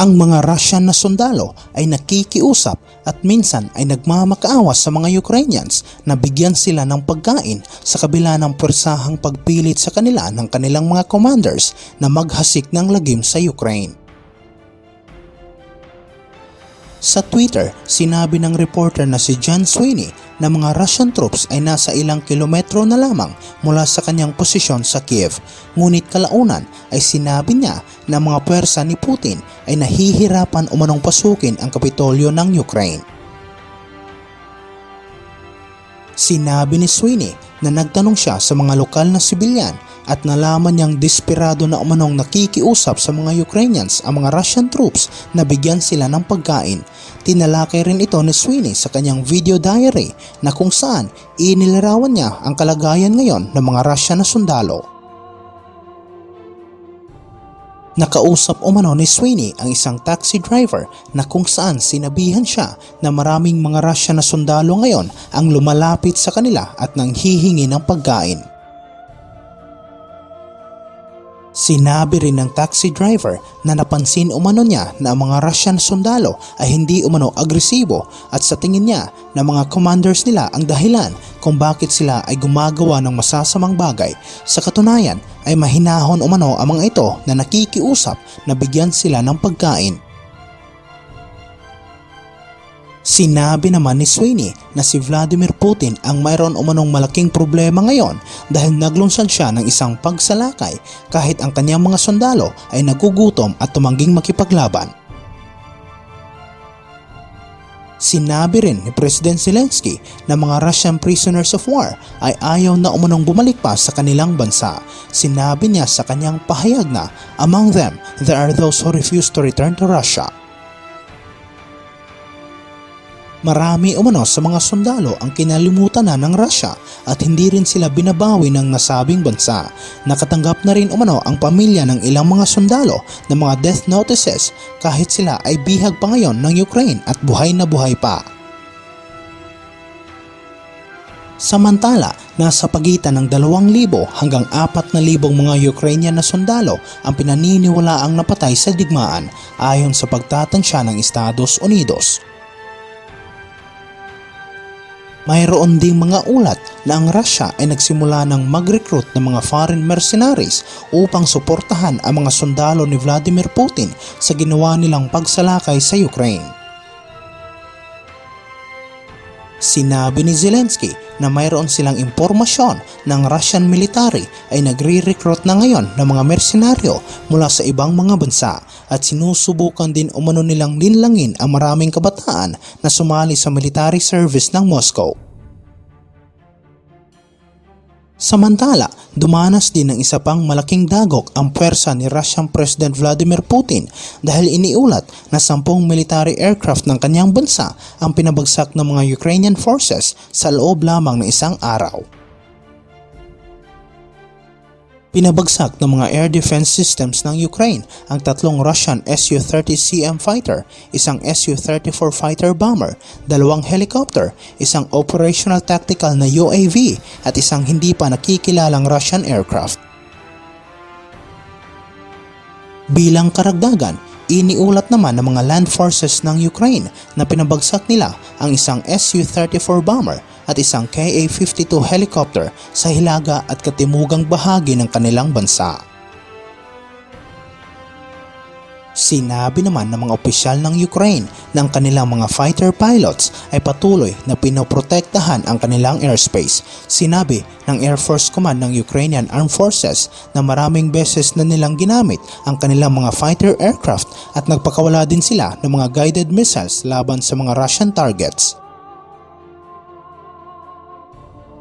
Ang mga Russian na sundalo ay nakikiusap at minsan ay nagmamakaawa sa mga Ukrainians na bigyan sila ng pagkain sa kabila ng puwersahang pagpilit sa kanila ng kanilang mga commanders na maghasik ng lagim sa Ukraine. Sa Twitter, sinabi ng reporter na si John Sweeney na mga Russian troops ay nasa ilang kilometro na lamang mula sa kanyang posisyon sa Kiev. Ngunit kalaunan ay sinabi niya na mga pwersa ni Putin ay nahihirapan umanong pasukin ang kapitolyo ng Ukraine. Sinabi ni Sweeney na nagtanong siya sa mga lokal na sibilyan at nalaman niyang desperado na umanong nakikiusap sa mga Ukrainians ang mga Russian troops na bigyan sila ng pagkain. Tinalakay rin ito ni Sweeney sa kanyang video diary na kung saan inilarawan niya ang kalagayan ngayon ng mga Russian na sundalo. Nakausap umano ni Sweeney ang isang taxi driver na kung saan sinabihan siya na maraming mga Russian na sundalo ngayon ang lumalapit sa kanila at nang hihingi ng pagkain. Sinabi rin ng taxi driver na napansin umano niya na ang mga Russian sundalo ay hindi umano agresibo at sa tingin niya na mga commanders nila ang dahilan kung bakit sila ay gumagawa ng masasamang bagay. Sa katunayan ay mahinahon umano ang mga ito na nakikiusap na bigyan sila ng pagkain. Sinabi naman ni Sweeney na si Vladimir Putin ang mayroon umanong malaking problema ngayon dahil naglunsad siya ng isang pagsalakay kahit ang kanyang mga sundalo ay nagugutom at tumangging makipaglaban. Sinabi rin ni President Zelensky na mga Russian prisoners of war ay ayaw na umanong bumalik pa sa kanilang bansa. Sinabi niya sa kanyang pahayag na among them there are those who refuse to return to Russia. Marami umano sa mga sundalo ang kinalimutan na ng Russia at hindi rin sila binabawi ng nasabing bansa. Nakatanggap na rin umano ang pamilya ng ilang mga sundalo ng mga death notices kahit sila ay bihag pa ngayon ng Ukraine at buhay na buhay pa. Samantala, nasa pagitan ng 2,000 hanggang 4,000 mga Ukrainian na sundalo ang pinaniniwalaang napatay sa digmaan ayon sa pagtatansya ng Estados Unidos. Mayroon ding mga ulat na ang Russia ay nagsimula ng mag-recruit ng mga foreign mercenaries upang suportahan ang mga sundalo ni Vladimir Putin sa ginawa nilang pagsalakay sa Ukraine. Sinabi ni Zelensky na mayroon silang impormasyon ng Russian military ay nagre-recruit na ngayon ng mga mersenaryo mula sa ibang mga bansa at sinusubukan din umano nilang linlangin ang maraming kabataan na sumali sa military service ng Moscow. Samantala, dumanas din ng isa pang malaking dagok ang pwersa ni Russian President Vladimir Putin dahil iniulat na sampung military aircraft ng kanyang bansa ang pinabagsak ng mga Ukrainian forces sa loob lamang ng isang araw. Pinabagsak ng mga air defense systems ng Ukraine ang tatlong Russian Su-30CM fighter, isang Su-34 fighter bomber, dalawang helicopter, isang operational tactical na UAV at isang hindi pa nakikilalang Russian aircraft. Bilang karagdagan, iniulat naman ng mga land forces ng Ukraine na pinabagsak nila ang isang Su-34 bomber at isang Ka-52 helicopter sa hilaga at katimugang bahagi ng kanilang bansa. Sinabi naman ng mga opisyal ng Ukraine na ang kanilang mga fighter pilots ay patuloy na pinoprotektahan ang kanilang airspace. Sinabi ng Air Force Command ng Ukrainian Armed Forces na maraming beses na nilang ginamit ang kanilang mga fighter aircraft at nagpakawala din sila ng mga guided missiles laban sa mga Russian targets.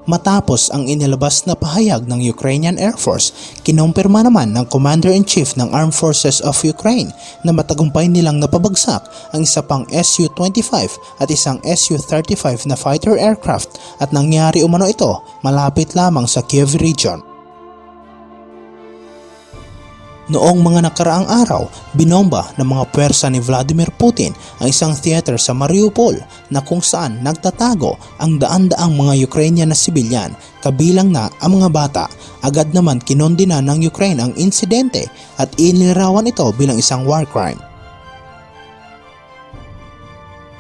Matapos ang inilabas na pahayag ng Ukrainian Air Force, kinumpirma naman ng Commander-in-Chief ng Armed Forces of Ukraine na matagumpay nilang napabagsak ang isa pang Su-25 at isang Su-35 na fighter aircraft at nangyari umano ito malapit lamang sa Kiev region. Noong mga nakaraang araw, binomba ng mga pwersa ni Vladimir Putin ang isang theater sa Mariupol na kung saan nagtatago ang daan-daang mga Ukrainian na sibilyan kabilang na ang mga bata. Agad naman kinondina ng Ukraine ang insidente at inilarawan ito bilang isang war crime.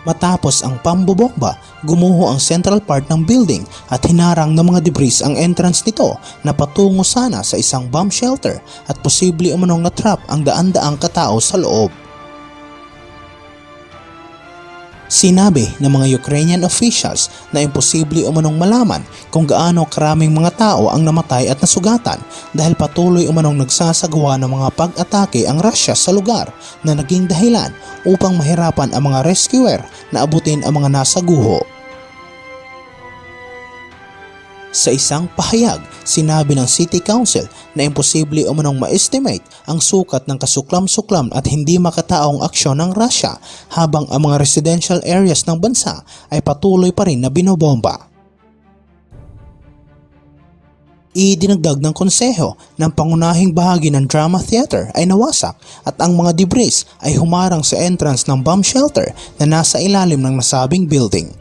Matapos ang pambobomba, gumuho ang central part ng building at hinarang ng mga debris ang entrance nito na patungo sana sa isang bomb shelter at posible umanong na-trap ang daan-daang katao sa loob. Sinabi ng mga Ukrainian officials na imposible umanong malaman kung gaano karaming mga tao ang namatay at nasugatan dahil patuloy umanong nagsasagawa ng mga pag-atake ang Russia sa lugar na naging dahilan upang mahirapan ang mga rescuer na abutin ang mga nasa guho. Sa isang pahayag, sinabi ng City Council na imposible umanong ma-estimate ang sukat ng kasuklam-suklam at hindi makataong aksyon ng Russia habang ang mga residential areas ng bansa ay patuloy pa rin na binobomba. Idinagdag ng konseho ng pangunahing bahagi ng drama theater ay nawasak at ang mga debris ay humarang sa entrance ng bomb shelter na nasa ilalim ng nasabing building.